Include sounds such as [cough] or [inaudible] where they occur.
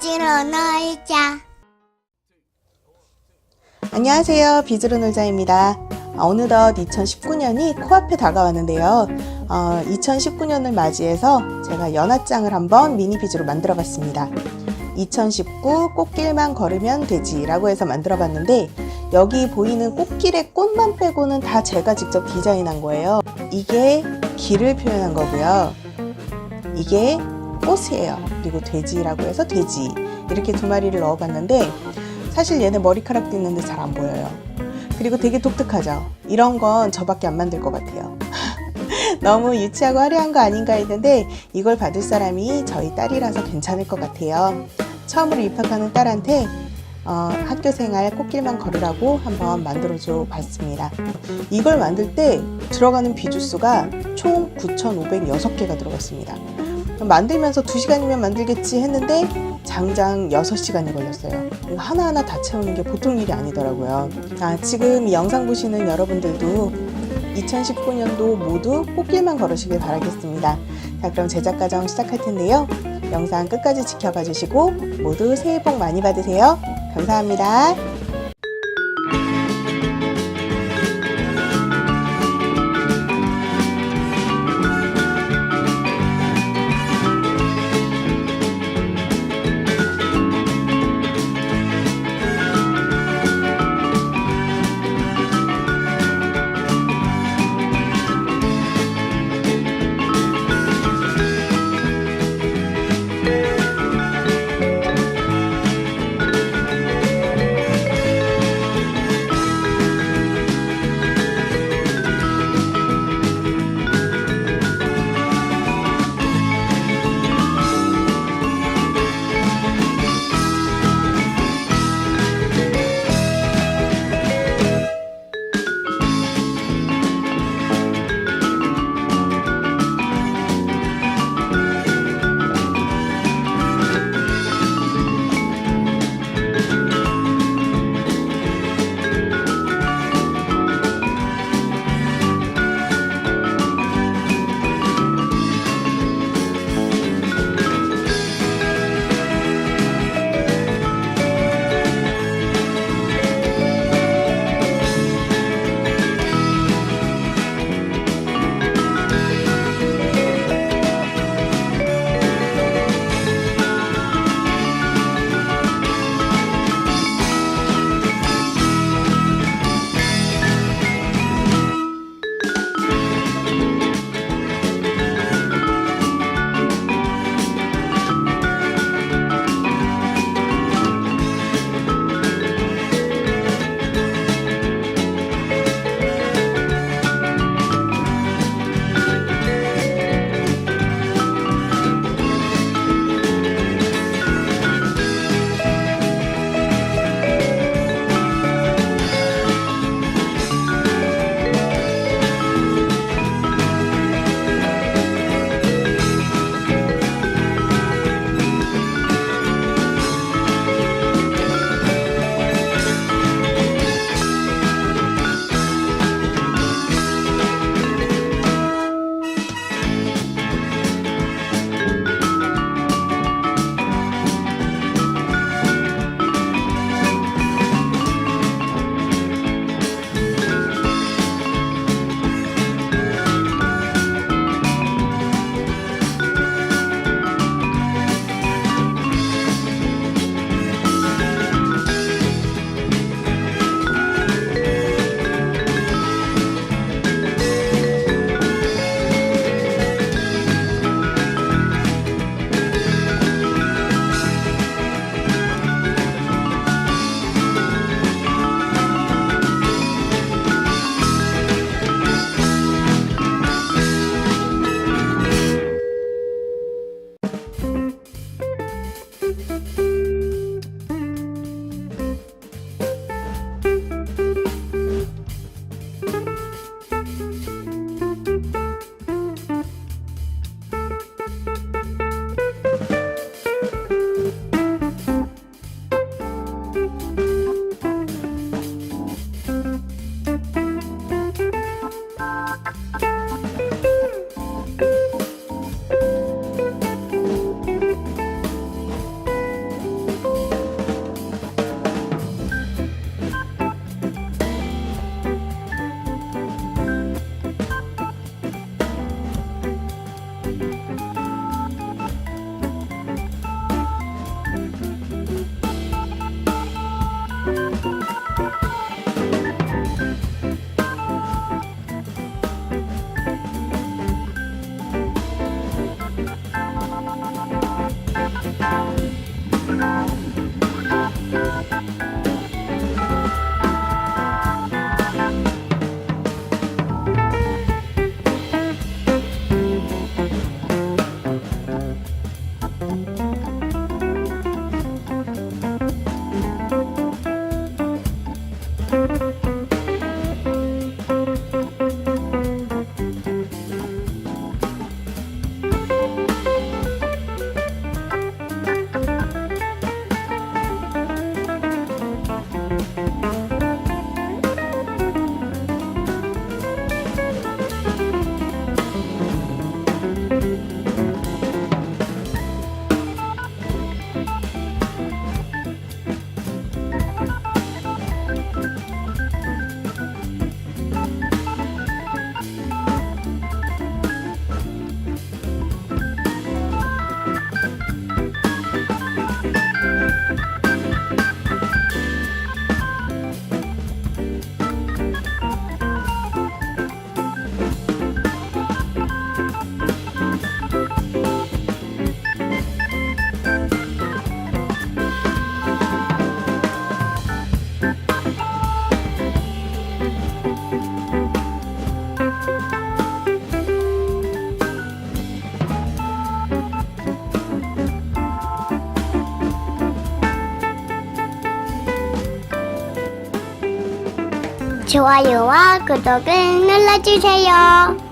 빚으로 놀자. 안녕하세요. 비즈로 놀자입니다. 아, 어느덧 2019년이 코앞에 다가왔는데요. 어, 2019년을 맞이해서 제가 연화장을 한번 미니 비즈로 만들어 봤습니다. 2019 꽃길만 걸으면 되지라고 해서 만들어 봤는데 여기 보이는 꽃길의 꽃만 빼고는 다 제가 직접 디자인한 거예요. 이게 길을 표현한 거고요. 이게 꽃이에요. 그리고 돼지라고 해서 돼지. 이렇게 두 마리를 넣어봤는데 사실 얘네 머리카락도 있는데 잘 안 보여요. 그리고 되게 독특하죠. 이런 건 저밖에 안 만들 것 같아요. [laughs] 너무 유치하고 화려한 거 아닌가 했는데 이걸 받을 사람이 저희 딸이라서 괜찮을 것 같아요. 처음으로 입학하는 딸한테 어, 학교 생활 꽃길만 걸으라고 한번 만들어줘 봤습니다. 이걸 만들 때 들어가는 비주수가 총 9,506개가 들어갔습니다. 만들면서 2시간이면 만들겠지 했는데 장장 6시간이 걸렸어요. 하나하나 다 채우는 게 보통 일이 아니더라고요. 아, 지금 이 영상 보시는 여러분들도 2019년도 모두 꽃길만 걸으시길 바라겠습니다. 자, 그럼 제작 과정 시작할 텐데요. 영상 끝까지 지켜봐 주시고 모두 새해 복 많이 받으세요. 감사합니다. 좋아요와 구독을 눌러주세요.